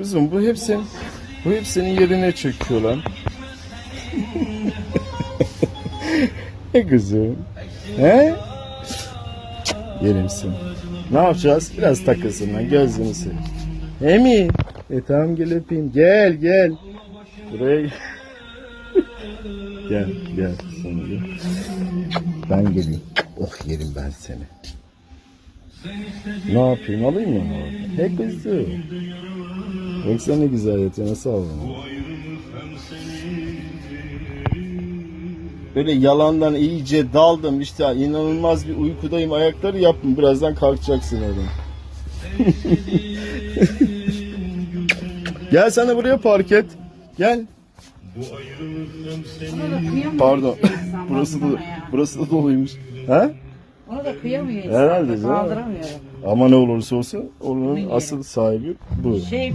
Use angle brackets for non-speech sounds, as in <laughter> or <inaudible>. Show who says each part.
Speaker 1: Kızım bu hep sen, bu hep senin yerine çöküyor lan. <laughs> ne kızım? He? Yerim seni. Ne yapacağız? Biraz takılsın lan gözünü seveyim. He mi? E tamam gel öpeyim. Gel gel. Buraya gel. <laughs> gel gel. Sen gel. Ben geleyim. Oh yerim ben seni. Ne yapayım alayım mı? He kızım. Baksana ne güzel yatıyor nasıl avlanıyor. Böyle yalandan iyice daldım işte inanılmaz bir uykudayım ayakları yaptım birazdan kalkacaksın oradan. <laughs> Gel sen de buraya park et. Gel. Pardon. <laughs> burası da burası da doluymuş. Ha?
Speaker 2: Ona da kıyamıyor insan.
Speaker 1: Herhalde canım.
Speaker 2: Kaldıramıyorum.
Speaker 1: Ama ne olursa olsun onun asıl sahibi bu.
Speaker 2: Şey